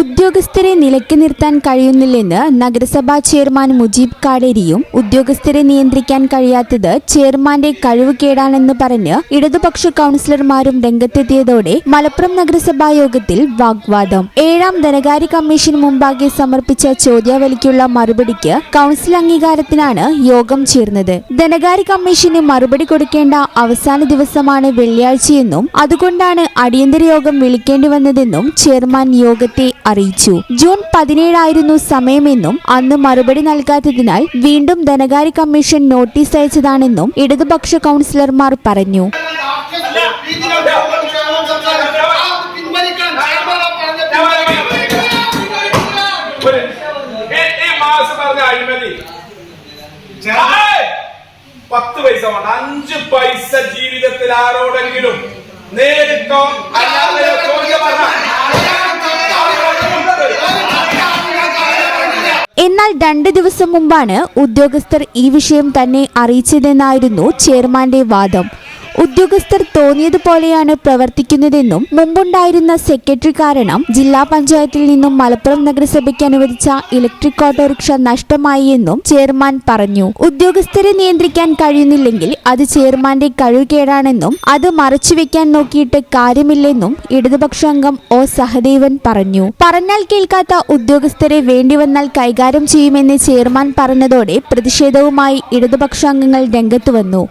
ഉദ്യോഗസ്ഥരെ നിലയ്ക്ക് നിർത്താൻ കഴിയുന്നില്ലെന്ന് നഗരസഭാ ചെയർമാൻ മുജീബ് കാടേരിയും ഉദ്യോഗസ്ഥരെ നിയന്ത്രിക്കാൻ കഴിയാത്തത് ചെയർമാന്റെ കഴിവുകേടാണെന്ന് പറഞ്ഞ് ഇടതുപക്ഷ കൗൺസിലർമാരും രംഗത്തെത്തിയതോടെ മലപ്പുറം നഗരസഭാ യോഗത്തിൽ വാഗ്വാദം. ഏഴാം ധനകാര്യ കമ്മീഷൻ മുമ്പാകെ സമർപ്പിച്ച ചോദ്യാവലിക്കുള്ള മറുപടിക്ക് കൗൺസിൽ അംഗീകാരത്തിനാണ് യോഗം ചേർന്നത്. ധനകാര്യ കമ്മീഷന് മറുപടി കൊടുക്കേണ്ട അവസാന ദിവസമാണ് വെള്ളിയാഴ്ചയെന്നും അതുകൊണ്ടാണ് അടിയന്തര യോഗം വിളിക്കേണ്ടി വന്നതെന്നും ചെയർമാൻ യോഗത്തെ അറിയിച്ചു ജൂൺ പതിനേഴായിരുന്നു സമയമെന്നും അന്ന് മറുപടി നൽകാത്തതിനാൽ വീണ്ടും ധനകാര്യ കമ്മീഷൻ നോട്ടീസ് അയച്ചതാണെന്നും ഇടതുപക്ഷ കൗൺസിലർമാർ പറഞ്ഞു! പത്ത് പൈസ വേണ്ട അഞ്ച് പൈസ ജീവിതത്തിൽ ആരോടെങ്കിലും നേരിട്ടോ എന്നാൽ രണ്ട് ദിവസം മുമ്പാണ് ഉദ്യോഗസ്ഥർ ഈ വിഷയം തന്നെ അറിയിച്ചതെന്നായിരുന്നു ചെയർമാന്റെ വാദം. ഉദ്യോഗസ്ഥർ തോന്നിയതുപോലെയാണ് പ്രവർത്തിക്കുന്നതെന്നും മുമ്പുണ്ടായിരുന്ന സെക്രട്ടറി കാരണം ജില്ലാ പഞ്ചായത്തിൽ നിന്നും മലപ്പുറം നഗരസഭയ്ക്ക് അനുവദിച്ച ഇലക്ട്രിക് ഓട്ടോറിക്ഷ നഷ്ടമായി എന്നും ചെയർമാൻ പറഞ്ഞു. ഉദ്യോഗസ്ഥരെ നിയന്ത്രിക്കാൻ കഴിയുന്നില്ലെങ്കിൽ അത് ചെയർമാന്റെ കഴിവുകേടാണെന്നും അത് മറച്ചുവെക്കാൻ നോക്കിയിട്ട് കാര്യമില്ലെന്നും ഇടതുപക്ഷ അംഗം ഒ സഹദേവൻ പറഞ്ഞു. പറഞ്ഞാൽ കേൾക്കാത്ത ഉദ്യോഗസ്ഥരെ വേണ്ടിവന്നാൽ കൈകാര്യം ചെയ്യുമെന്ന് ചെയർമാൻ പറഞ്ഞതോടെ പ്രതിഷേധവുമായി ഇടതുപക്ഷ അംഗങ്ങൾ രംഗത്ത് വന്നു.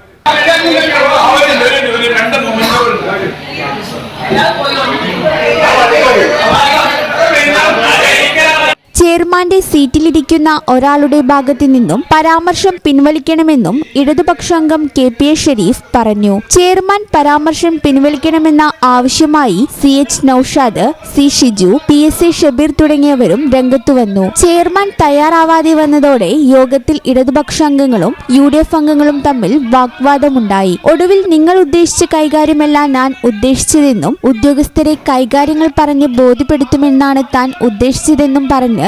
ചെയർമാന്റെ സീറ്റിലിരിക്കുന്ന ഒരാളുടെ ഭാഗത്തു നിന്നും പരാമർശം പിൻവലിക്കണമെന്നും ഇടതുപക്ഷാംഗം കെ പി എ ഷെരീഫ് പറഞ്ഞു. ചെയർമാൻ പരാമർശം പിൻവലിക്കണമെന്ന ആവശ്യമായി C H Naushad C Shiju P S A Shabeer തുടങ്ങിയവരും രംഗത്തു വന്നു. ചെയർമാൻ തയ്യാറാവാതെ വന്നതോടെ യോഗത്തിൽ ഇടതുപക്ഷാംഗങ്ങളും യു ഡി എഫ് അംഗങ്ങളും തമ്മിൽ വാഗ്വാദമുണ്ടായി. ഒടുവിൽ നിങ്ങൾ ഉദ്ദേശിച്ച കൈകാര്യമല്ല ഞാൻ ഉദ്ദേശിച്ചതെന്നും ഉദ്യോഗസ്ഥരെ കൈകാര്യങ്ങൾ പറഞ്ഞ് ബോധ്യപ്പെടുത്തുമെന്നാണ് താൻ ഉദ്ദേശിച്ചതെന്നും പറഞ്ഞ്